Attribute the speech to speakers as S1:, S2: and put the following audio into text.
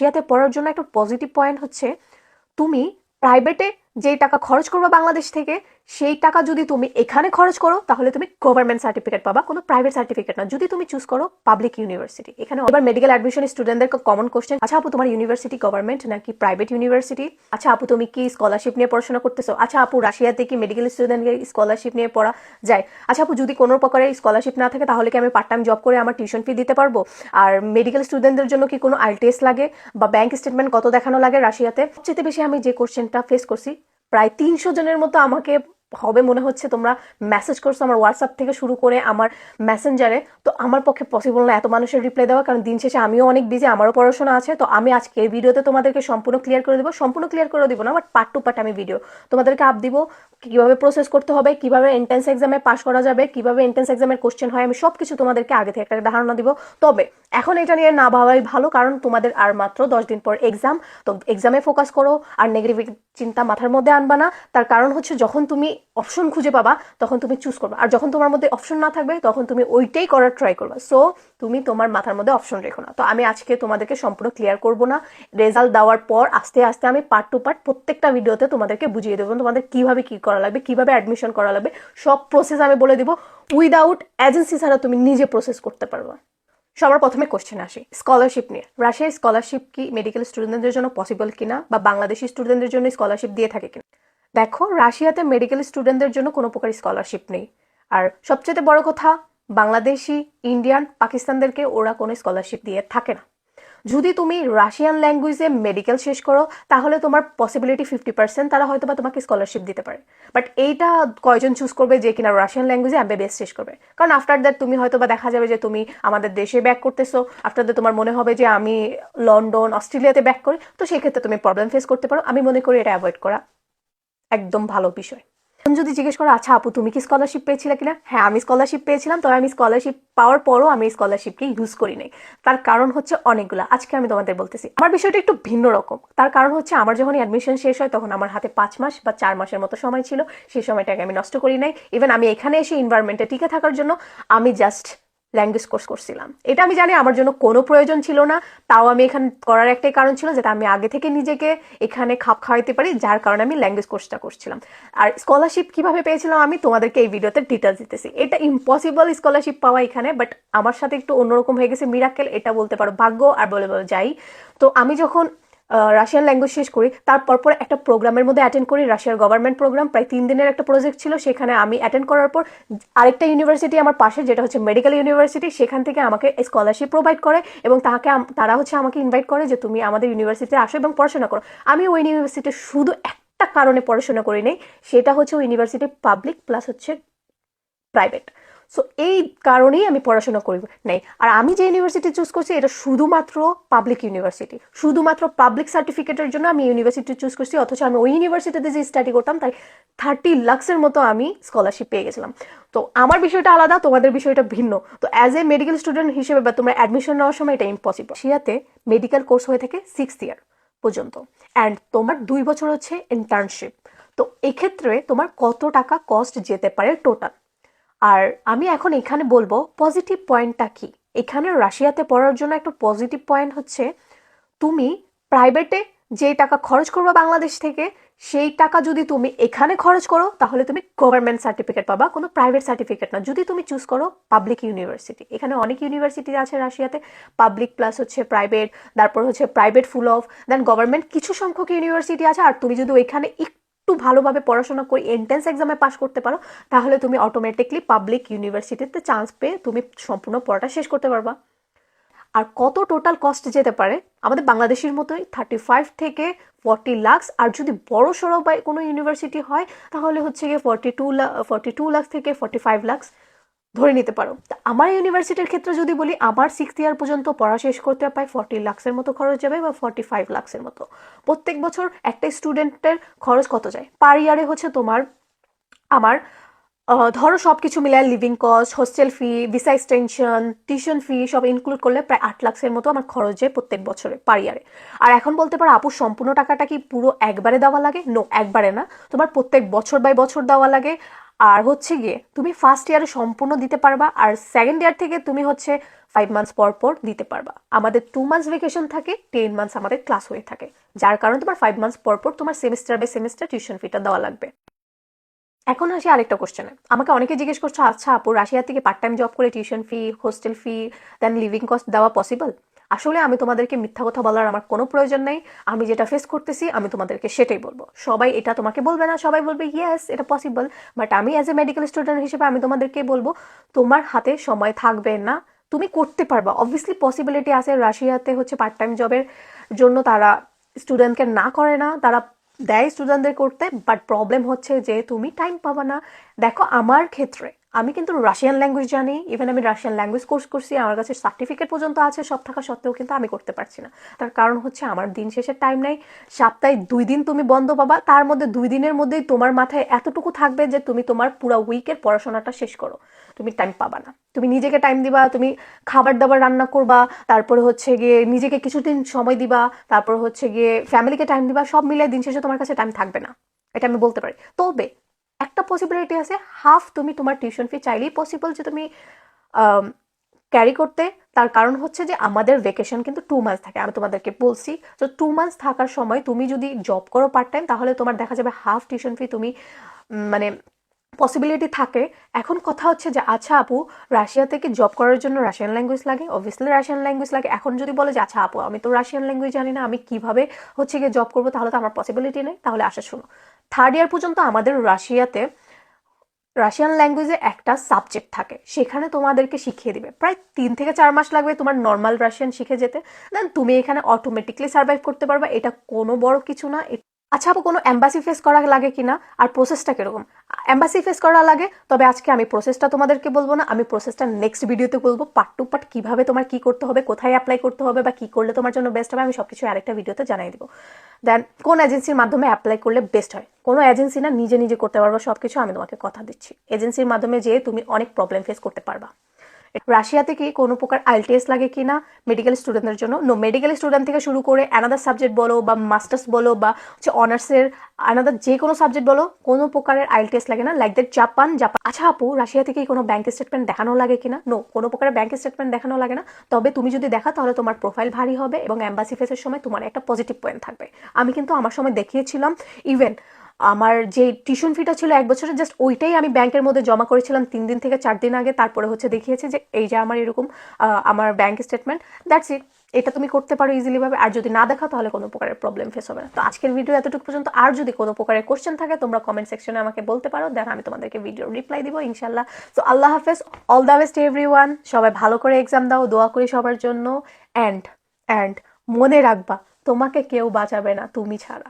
S1: রাশিয়াতে পড়ার জন্য একটা পজিটিভ পয়েন্ট হচ্ছে, তুমি প্রাইভেটে যেই টাকা খরচ করবে বাংলাদেশ থেকে সেই টাকা যদি তুমি এখানে খরচ করো, তাহলে তুমি গভর্নমেন্ট সার্টিফিকেট পাবা, কোনো প্রাইভেট সার্টিফিকেট না। যদি তুমি চুজ করো পাবলিক ইউনিভার্সিটি এখানে এবার মেডিকেল অ্যাডমিশন স্টুডেন্টদের কমন কোশ্চেন আচ্ছা আপু তোমার ইউনিভার্সিটি গভর্নমেন্ট নাকি প্রাইভেট ইউনিভার্সিটি আচ্ছা আপু তুমি কি স্কলারশিপ নিয়ে পড়াশোনা করতেছো? আচ্ছা আপু রাশিয়াতে কি মেডিকেল স্টুডেন্টকে স্কলারশিপ নিয়ে পড়া যায়? আচ্ছা আপু যদি কোনো প্রকারের স্কলারশিপ না থাকে, তাহলে কি আমি পার্ট টাইম জব করে আমার টিউশন ফি দিতে পারব? আর মেডিকেল স্টুডেন্টদের জন্য কি কোনো আইটিএস লাগে? বা ব্যাংক স্টেটমেন্ট কত দেখানো লাগে রাশিয়াতে? সবচেয়ে বেশি আমি যে কোশ্চেনটা ফেস করছি, প্রায় তিনশো জনের মতো আমাকে হবে মনে হচ্ছে তোমরা মেসেজ করছ আমার হোয়াটসঅ্যাপ থেকে শুরু করে আমার মেসেঞ্জারে তো আমার পক্ষে পসিবল না এত মানুষের রিপ্লাই দেওয়া, কারণ দিন শেষে আমিও অনেক বিজি আমারও পড়াশোনা আছে। তো আমি আজকে এই ভিডিওতে তোমাদেরকে সম্পূর্ণ ক্লিয়ার করে দেবো। সম্পূর্ণ ক্লিয়ার করে দিব না বাট পার্ট টু পার্ট আমি ভিডিও তোমাদেরকে আপ দিব, কীভাবে প্রসেস করতে হবে, কীভাবে এন্ট্রান্স এক্সামে পাশ করা যাবে, কীভাবে এন্ট্রান্স এক্সামের কোশ্চেন হয়, আমি সব কিছু তোমাদেরকে আগে থেকে একটা ধারণা দিব। তবে এখন এটা নিয়ে না ভাবাই ভালো, কারণ তোমাদের আর মাত্র দশ দিন পর এক্সাম তো এক্সামে ফোকাস করো, আর নেগেটিভ চিন্তা মাথার মধ্যে আনবা না। তার কারণ হচ্ছে যখন তুমি অপশন খুঁজে পাবা, তখন তুমি চুজ করবা। আর যখন তোমার মধ্যে অপশন না থাকবে, তখন তুমি ওইটাই করার ট্রাই করবা। সো তুমি তোমার মাথার মধ্যে অপশন রেখো না। তো আমি আজকে তোমাদেরকে সম্পূর্ণ ক্লিয়ার করব না। রেজাল্ট দেওয়ার পর আস্তে আস্তে আমি পার্ট টু পার্ট প্রত্যেকটা ভিডিওতে তোমাদেরকে বুঝিয়ে দেবো। তোমাদের কীভাবে কি করা লাগবে, কীভাবে অ্যাডমিশন করা লাগবে, সব প্রসেস আমি বলে দিব। উইদাউট এজেন্সি ছাড়া তুমি নিজে প্রসেস করতে পারবা। সবার প্রথমে কোশ্চেন আসি। স্কলারশিপ নিয়ে। রাশিয়ার স্কলারশিপ কি মেডিকেল স্টুডেন্টদের জন্য পসিবল কিনা? বা বাংলাদেশি স্টুডেন্টদের জন্য স্কলারশিপ দিয়ে থাকে কিনা? দেখো, রাশিয়াতে মেডিকেল স্টুডেন্টদের জন্য কোনো প্রকার স্কলারশিপ নেই। আর সবচেয়ে বড় কথা, বাংলাদেশি ইন্ডিয়ান পাকিস্তানদেরকে ওরা কোনো স্কলারশিপ দিয়ে থাকে না। যদি তুমি রাশিয়ান ল্যাঙ্গুয়েজে মেডিকেল শেষ করো, তাহলে তোমার পসিবিলিটি ফিফটি পার্সেন্ট তারা হয়তো বা তোমাকে স্কলারশিপ দিতে পারে। বাট এইটা কয়জন চুজ করবে যে কিনা রাশিয়ান ল্যাঙ্গুয়েজে এমবিবিএস শেষ করবে? কারণ আফটার দ্যাট তুমি হয়তো বা দেখা যাবে যে তুমি আমাদের দেশে ব্যাক করতেছো আফটার দ্যাট তোমার মনে হবে যে আমি লন্ডন অস্ট্রেলিয়াতে ব্যাক করি, তো সেই ক্ষেত্রে তুমি প্রবলেম ফেস করতে পারো। আমি মনে করি এটা অ্যাভয়েড করা একদম ভালো বিষয়। যদি জিজ্ঞেস করো আচ্ছা আপু, তুমি কি স্কলারশিপ পেয়েছিলে কিনা? হ্যাঁ আমি স্কলারশিপ পেয়েছিলাম, তবে আমি স্কলারশিপ পাওয়ার পরও আমি স্কলারশিপকে ইউজ করি নাই। তার কারণ হচ্ছে অনেকগুলো। আজকে আমি তোমাদের বলতেছি, আমার বিষয়টা একটু ভিন্ন রকম। তার কারণ হচ্ছে আমার যখন অ্যাডমিশন শেষ হয়, তখন আমার হাতে পাঁচ মাস বা চার মাসের মতো সময় ছিল। সেই সময়টাকে আমি নষ্ট করি নাই। ইভেন আমি এখানে এসে ইনভায়রনমেন্টে টিকে থাকার জন্য, আমি জাস্ট ল্যাঙ্গুয়েজ কোর্স করছিলাম। এটা আমি জানি আমার জন্য কোনো প্রয়োজন ছিল না, তাও আমি এখানে করার একটাই কারণ ছিল যেটা আমি আগে থেকে নিজেকে এখানে খাপ খাওয়াইতে পারি, যার কারণে আমি ল্যাঙ্গুয়েজ কোর্সটা করছিলাম। আর স্কলারশিপ কীভাবে পেয়েছিলাম আমি তোমাদেরকে এই ভিডিওতে ডিটেলস দিতেছি। এটা ইম্পসিবল স্কলারশিপ পাওয়া এখানে বাট আমার সাথে একটু অন্যরকম হয়ে গেছে মিরাকেল এটা বলতে পারো, ভাগ্য, আর বলে বলে যাই। তো আমি যখন রাশিয়ান ল্যাঙ্গুয়েজ শেষ করি। তারপর পর একটা প্রোগ্রামের মধ্যে অ্যাটেন্ড করি রাশিয়ার গভর্নমেন্ট প্রোগ্রাম প্রায় তিন দিনের একটা প্রজেক্ট ছিল, সেখানে আমি অ্যাটেন্ড করার পর আরেকটা ইউনিভার্সিটি আমার পাশে, যেটা হচ্ছে মেডিকেল ইউনিভার্সিটি সেখান থেকে আমাকে স্কলারশিপ প্রোভাইড করে এবং তাকে তারা হচ্ছে আমাকে ইনভাইট করে যে তুমি আমাদের ইউনিভার্সিটিতে আসো এবং পড়াশোনা করো। আমি ওই ইউনিভার্সিটিতে শুধু একটা কারণে পড়াশোনা করি নেই, সেটা হচ্ছে ওই ইউনিভার্সিটি পাবলিক প্লাস হচ্ছে প্রাইভেট সো এই কারণেই আমি পড়াশোনা করি নাই। আর আমি যে ইউনিভার্সিটি চুজ করছি, এটা শুধুমাত্র পাবলিক ইউনিভার্সিটি শুধুমাত্র পাবলিক সার্টিফিকেটের জন্য আমি ইউনিভার্সিটি চুজ করছি, অথচ আমি ওই ইউনিভার্সিটিতে যে স্টাডি করতাম, তাই থার্টি লাক্সের মতো আমি স্কলারশিপ পেয়ে গেছিলাম। তো আমার বিষয়টা আলাদা, তোমাদের বিষয়টা ভিন্ন। তো অ্যাজ এ মেডিকেল স্টুডেন্ট হিসেবে বা তোমরা অ্যাডমিশন নেওয়ার সময় এটা ইম্পসিবল শিয়াতে মেডিকেল কোর্স হয়ে থাকে সিক্স ইয়ার পর্যন্ত। অ্যান্ড তোমার দুই বছর হচ্ছে ইন্টার্নশিপ তো এক্ষেত্রে তোমার কত টাকা কস্ট যেতে পারে টোটাল আর আমি এখন এখানে বলব পজিটিভ পয়েন্টটা কি? এখানে রাশিয়াতে পড়ার জন্য একটা পজিটিভ পয়েন্ট হচ্ছে, তুমি প্রাইভেটে যে টাকা খরচ করবে বাংলাদেশ থেকে, সেই টাকা যদি তুমি এখানে খরচ করো, তাহলে তুমি গভর্নমেন্ট সার্টিফিকেট পাবা, কোনো প্রাইভেট সার্টিফিকেট না। যদি তুমি চুজ করো পাবলিক ইউনিভার্সিটি এখানে অনেক ইউনিভার্সিটি আছে রাশিয়াতে পাবলিক প্লাস হচ্ছে প্রাইভেট তারপর হচ্ছে private full of then government কিছু সংখ্যক ইউনিভার্সিটি আছে, আর তুমি যদি ওইখানে একটু ভালোভাবে পড়াশোনা করে এন্ট্রেন্স এক্সামে পাশ করতে পারো, তাহলে তুমি অটোমেটিকলি পাবলিক ইউনিভার্সিটিতে চান্স পেয়ে তুমি সম্পূর্ণ পড়াটা শেষ করতে পারবা। আর কত টোটাল কস্ট যেতে পারে? আমাদের বাংলাদেশের মতোই থার্টি ফাইভ থেকে ফর্টি লাক্স আর যদি বড় সড়ো বা কোনো ইউনিভার্সিটি হয়, তাহলে হচ্ছে গিয়ে forty two forty two lakhs থেকে ফর্টি ফাইভ লাক্স ধরে নিতে পারো। আমার ইউনিভার্সিটির ক্ষেত্রে যদি বলি, আমার সিক্স ইয়ার পর্যন্ত পড়া শেষ করতে প্রায় ফর্টি লাক্সের মতো খরচ যাবে বা ফর্টি ফাইভ লাক্সের মতো। প্রত্যেক বছর একটা স্টুডেন্টের খরচ কত যায়? পার ইয়ারে হচ্ছে তোমার, আমার ধরো সব কিছু মিলায় living cost hostel fee visa extension tuition fee সব ইনক্লুড করলে প্রায় আট লাখের মতো আমার খরচ যায় প্রত্যেক বছরে পার ইয়ারে আর এখন বলতে পারো আপু সম্পূর্ণ টাকাটা কি পুরো একবারে দেওয়া লাগে? নো একবারে না। তোমার প্রত্যেক বছর বাই বছর দেওয়া লাগে। আর হচ্ছে গিয়ে তুমি ফার্স্ট ইয়ারে সম্পূর্ণ দিতে পারবা আর সেকেন্ড ইয়ার থেকে তুমি হচ্ছে ফাইভ মান্থস পর পর দিতে পারবা। আমাদের টু মান্থস ভেকেশন থাকে টেন মান্থস আমাদের ক্লাস হয়ে থাকে। যার কারণে তোমার ফাইভ মান্থস পর পর তোমার সেমিস্টার বাই সেমিস্টার টিউশন ফিটা দেওয়া লাগবে। এখন আসি আরেকটা কোশ্চেনে আমাকে অনেকে জিজ্ঞেস করছ আচ্ছা আপু, রাশিয়া থেকে পার্ট টাইম জব করে tuition fee hostel fee then living cost দেওয়া পসিবল আসলে আমি তোমাদেরকে মিথ্যা কথা বলার আমার কোনো প্রয়োজন নেই। আমি যেটা ফেস করতেছি, আমি তোমাদেরকে সেটাই বলব। সবাই এটা তোমাকে বলবে না, সবাই বলবে ইয়েস এটা পসিবল বাট আমি অ্যাজ এ মেডিকেল স্টুডেন্ট হিসেবে আমি তোমাদেরকে বলব, তোমার হাতে সময় থাকবে না। তুমি করতে পারবা। অবভিয়াসলি পসিবিলিটি আছে, রাশিয়াতে হচ্ছে পার্ট টাইম জবের জন্য তারা স্টুডেন্টকে না করে না, তারা দেয় স্টুডেন্টদের করতে বাট প্রবলেম হচ্ছে যে তুমি টাইম পাবা না। দেখো, আমার ক্ষেত্রে আমি কিন্তু রাশিয়ান ল্যাঙ্গুয়েজ জানি ইভেন আমি রাশিয়ান ল্যাঙ্গুয়েজ কোর্স করছি, আমার কাছে সার্টিফিকেট পর্যন্ত আছে, সব থাকা সত্ত্বেও কিন্তু আমি করতে পারছি না। তার কারণ হচ্ছে আমার দিন শেষের টাইম নাই, সপ্তাহে দুই দিন তুমি বন্ধ পাবা, তার মধ্যে দুই দিনের মধ্যেই তোমার মাথায় এতটুকু থাকবে যে তুমি তোমার পুরো উইকের পড়াশোনাটা শেষ করো। তুমি টাইম পাবা না। তুমি নিজেকে টাইম দিবা, তুমি খাবার দাবার রান্না করবা, তারপরে হচ্ছে গিয়ে নিজেকে কিছুদিন সময় দিবা, তারপর হচ্ছে গিয়ে ফ্যামিলিকে টাইম দিবা, সব মিলে দিন শেষে তোমার কাছে টাইম থাকবে না। এটা আমি বলতে পারি। তবে একটা পসিবিলিটি আছে হাফ তুমি তোমার টিউশন ফি চাইলেই পসিবল যে তুমি ক্যারি করতে। তার কারণ হচ্ছে যে আমাদের ভেকেশন কিন্তু টু মান্থস থাকে। আমি তোমাদেরকে বলছি, তো টু মান্থস থাকার সময় তুমি যদি জব করো পার্ট টাইম তাহলে তোমার দেখা যাবে হাফ টিউশন ফি তুমি মানে পসিবিলিটি থাকে। এখন কথা হচ্ছে যে আচ্ছা আপু, রাশিয়া থেকে জব করার জন্য রাশিয়ান ল্যাঙ্গুয়েজ লাগে। অবভিয়াসলি রাশিয়ান ল্যাঙ্গুয়েজ লাগে। এখন যদি বলে যে আচ্ছা আপু, আমি তো রাশিয়ান ল্যাঙ্গুয়েজ জানি না, আমি কীভাবে হচ্ছে গিয়ে জব করব, তাহলে তো আমার পসিবিলিটি নেই। তাহলে আসা শুনো থার্ড ইয়ার পর্যন্ত আমাদের রাশিয়াতে রাশিয়ান ল্যাঙ্গুয়েজে একটা সাবজেক্ট থাকে। সেখানে তোমাদেরকে শিখিয়ে দিবে। প্রায় তিন থেকে চার মাস লাগবে তোমার নর্মাল রাশিয়ান শিখে যেতে। দেন তুমি এখানে অটোমেটিকলি সার্ভাইভ করতে পারবে। এটা কোনো বড় কিছু না। আচ্ছা আপু, কোনো অ্যাম্বাসি ফেস করা লাগে কিনা? আর প্রসেসটা কীরকম? অ্যাম্বাসি ফেস করা লাগে, তবে আজকে আমি প্রসেসটা তোমাদেরকে বলব না, আমি প্রসেসটা নেক্সট ভিডিওতে বলব পার্ট টু পার্ট কীভাবে তোমার কি করতে হবে, কোথায় অ্যাপ্লাই করতে হবে, বা কি করলে তোমার জন্য বেস্ট হবে, আমি সবকিছু আরেকটা ভিডিওতে জানাই দেবো। দেন কোন এজেন্সির মাধ্যমে অ্যাপ্লাই করলে বেস্ট হয়? কোনো এজেন্সি না, নিজে নিজে করতে পারবা, সবকিছু আমি তোমাকে কথা দিচ্ছি। এজেন্সির মাধ্যমে যেয়ে তুমি অনেক প্রবলেম ফেস করতে পারবা। রাশিয়াতে কি কোনো প্রকার আইএলটিএস লাগে কি না মেডিকেল স্টুডেন্টদের জন্য? নো মেডিকেল স্টুডেন্ট থেকে শুরু করে অ্যানাদার সাবজেক্ট বলো বা মাস্টার্স বলো বা হচ্ছে অনার্সের অ্যানাদার যে কোনো সাবজেক্ট বলো, কোনো প্রকারের আইএলটিএস লাগে না। লাইক দ্যাট জাপান জাপান আচ্ছা আপু রাশিয়া থেকে কোনো ব্যাংক স্টেটমেন্ট দেখানো লাগে কিনা? নো কোনো প্রকারের ব্যাংক স্টেটমেন্ট দেখানো লাগে না। তবে তুমি যদি দেখা, তাহলে তোমার প্রোফাইল ভারী হবে এবং অ্যাম্বাসি ফেসের সময় তোমার একটা পজিটিভ পয়েন্ট থাকবে। আমি কিন্তু আমার সময় দেখিয়েছিলাম। ইভেন আমার যে টিউশন ফিটা ছিল এক বছরের জাস্ট ওইটাই আমি ব্যাংকের মধ্যে জমা করেছিলাম তিন দিন থেকে চার দিন আগে। তারপরে হচ্ছে দেখিয়েছে যে, এই যে আমার এরকম আমার ব্যাংক স্টেটমেন্ট দ্যাটস ইট এটা তুমি করতে পারো ইজিলিভাবে আর যদি না দেখাও, তাহলে কোনো প্রকারের প্রবলেম ফেস হবে না। তো আজকের ভিডিও এতটুকু পর্যন্ত। আর যদি কোনো প্রকারের কোশ্চেন থাকে, তোমরা কমেন্ট সেকশনে আমাকে বলতে পারো। দেন আমি তোমাদেরকে ভিডিও রিপ্লাই দিব ইনশাল্লাহ তো আল্লাহ হাফেজ। All the best everyone সবাই ভালো করে এক্সাম দাও, দোয়া করি সবার জন্য। অ্যান্ড অ্যান্ড মনে রাখবা, তোমাকে কেউ বাঁচাবে না, তুমি ছাড়া।